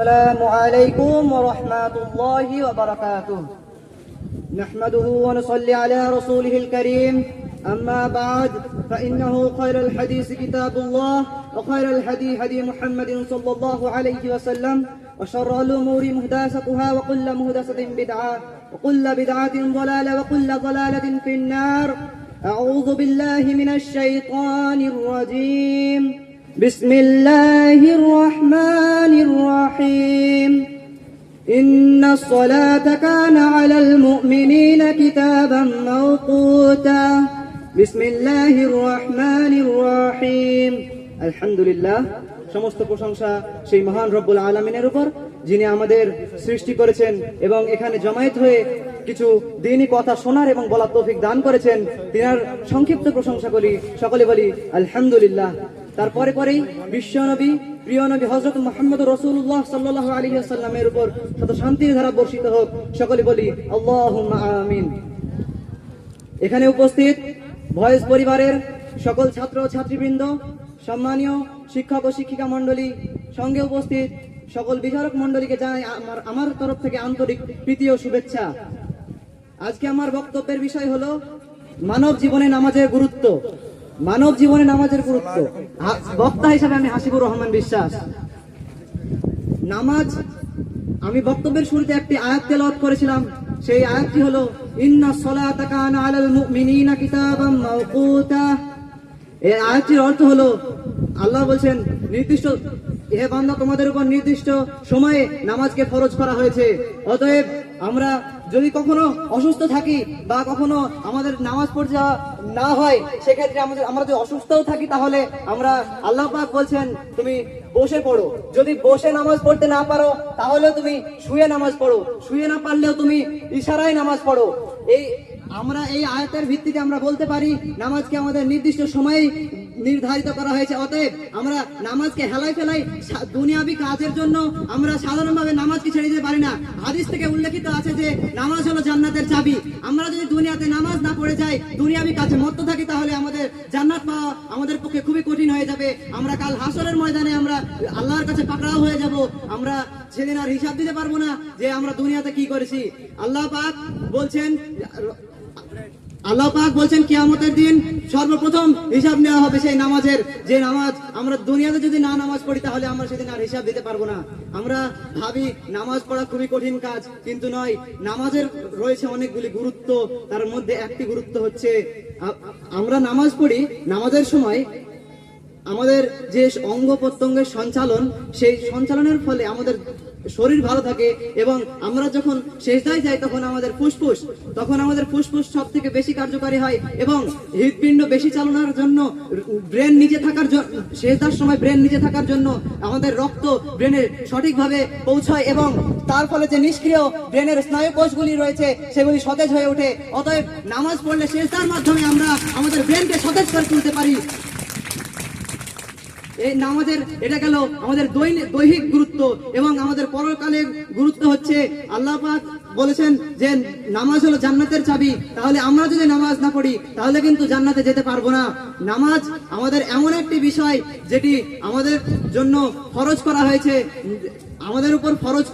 السلام عليكم ورحمة الله وبركاته. نحمده ونصلي على رسوله الكريم. أما بعد فإنه خير الحديث كتاب الله وخير الهدي هدي محمد صلى الله عليه وسلم وشر الأمور مهداستها وكل مهدسة بدعة وكل بدعة ضلالة وكل ضلالة في النار. أعوذ بالله من الشيطان الرجيم. بسم الله الرحمن الرحيم إن الصلاة كان على المؤمنين كتابا موقوتا بسم الله الرحمن الرحيم الحمد لله সমস্ত প্রশংসা সেই মহান রব্বুল আলমিনের উপর যিনি আমাদের সৃষ্টি করেছেন এবং এখানে জমায়েত হয়ে কিছু দিনই কথা শোনার এবং বলার তৌফিক দান করেছেন তিনার সংক্ষিপ্ত প্রশংসা করি সকলে বলি আলহামদুলিল্লাহ তারপরে পরেই বিশ্ব নবী, প্রিয় নবী হজরত মোহাম্মদ রসুল্লাহ সাল্লাহ আলী সাল্লামের উপর শত শান্তির ধারা বর্ষিত হোক, সকলে বলি আল্লাহ আমিন। এখানে উপস্থিত ভয়েস পরিবারের সকল ছাত্র ছাত্রীবৃন্দ, সম্মানীয় শিক্ষক ও শিক্ষিকা মণ্ডলী, সঙ্গে উপস্থিত সকল বিচারক মণ্ডলীকে জানাই আমার আমার তরফ থেকে আন্তরিক প্রীতি ও শুভেচ্ছা। আজকে আমার বক্তব্যের বিষয় হলো মানব জীবনে নামাজের গুরুত্ব। মানব জীবনে নামাজের গুরুত্ব। বক্তা হিসাবে আমি হাসিবুর রহমান বিশ্বাস। নামাজ, আমি বক্তব্যের শুরুতে একটি আয়াত তেলাওয়াত করেছিলাম। সেই আয়াতটি হলো, ইন্না সলাতা কানা এই আয়াতটির অর্থ হলো, আল্লাহ বলছেন, নির্দিষ্ট হে বান্দা, তোমাদের উপর নির্দিষ্ট সময়ে নামাজকে ফরজ করা হয়েছে। অতএব আমরা যদি কখনো অসুস্থ থাকি বা কখনো আমাদের নামাজ পড়তে না হয়, সেক্ষেত্রে আমাদের আমরা যদি অসুস্থও থাকি, তাহলে আমরা আল্লাহ পাক বলছেন, তুমি বসে পড়ো। যদি বসে নামাজ পড়তে না পারো তাহলে তুমি শুয়ে নামাজ পড়ো। শুয়ে না পারলেও তুমি ইশারায় নামাজ পড়ো। এই আমরা এই আয়তের ভিত্তিতে আমরা বলতে পারি, নামাজকে আমাদের নির্দিষ্ট সময়ে নির্ধারিত করা হয়েছে। অতএব আমরা নামাজকে হেলাই ফেলাই দুনিয়াবি কাজের জন্য আমরা সাধারণভাবে নামাজকে ছেড়ে দিতে পারি না। হাদিস থেকে উল্লেখিত আছে যে, নামাজ হলো জান্নাতের চাবি। আমরা যদি দুনিয়াতে নামাজ না পড়ে যাই, দুনিয়াবি কাজে মত্ত থাকি, তাহলে আমাদের জান্নাত পাওয়া আমাদের পক্ষে খুবই কঠিন হয়ে যাবে। আমরা কাল হাসরের ময়দানে আমরা আল্লাহর কাছে পাকড়াও হয়ে যাব। আমরা সেদিন আর হিসাব দিতে পারব না যে আমরা দুনিয়াতে কি করেছি। আল্লাহ পাক বলছেন বলছেন, কিয়ামতের দিন সর্বপ্রথম হিসাব নেওয়া হবে সেই নামাজের। যে নামাজ আমরা দুনিয়াতে যদি না নামাজ পড়ি, তাহলে আমরা সেদিন আর হিসাব দিতে পারব না। আমরা ভাবি নামাজ পড়া খুবই কঠিন কাজ, কিন্তু নয়, নামাজের রয়েছে অনেকগুলি গুরুত্ব, তার মধ্যে একটি গুরুত্ব হচ্ছে আমরা নামাজ পড়ি, নামাজের সময় আমাদের যে অঙ্গ প্রত্যঙ্গের সঞ্চালন, সেই সঞ্চালনের ফলে আমাদের শরীর ভালো থাকে এবং আমরা যখন শেষদায় যাই তখন আমাদের ফুসফুস, তখন আমাদের ফুসফুস সব থেকে বেশি কার্যকারী হয় এবং হৃদপিণ্ড বেশি চালনার জন্য ব্রেন নিচে থাকার শেষদার সময় ব্রেন নিচে থাকার জন্য আমাদের রক্ত ব্রেনে সঠিকভাবে পৌঁছায় এবং তার ফলে যে নিষ্ক্রিয় ব্রেনের স্নায়ু কোষগুলি রয়েছে সেগুলি সতেজ হয়ে ওঠে। অতএব নামাজ পড়লে শেষদার মাধ্যমে আমরা আমাদের ব্রেনকে সতেজ করে তুলতে পারি। এই নামাজের এটা গেল আমাদের দৈহিক গুরুত্ব এবং আমাদের পরকালের গুরুত্ব হচ্ছে আল্লাহ পাক বলেছেন যে নামাজ হলো জান্নাতের চাবি, তাহলে আমরা যদি নামাজ না পড়ি, তাহলে কিন্তু জান্নাতে যেতে পারব না। নামাজ আমাদের এমন একটি বিষয় যেটি আমাদের জন্য ফরজ করা হয়েছে, আমাদের উপর ফরজ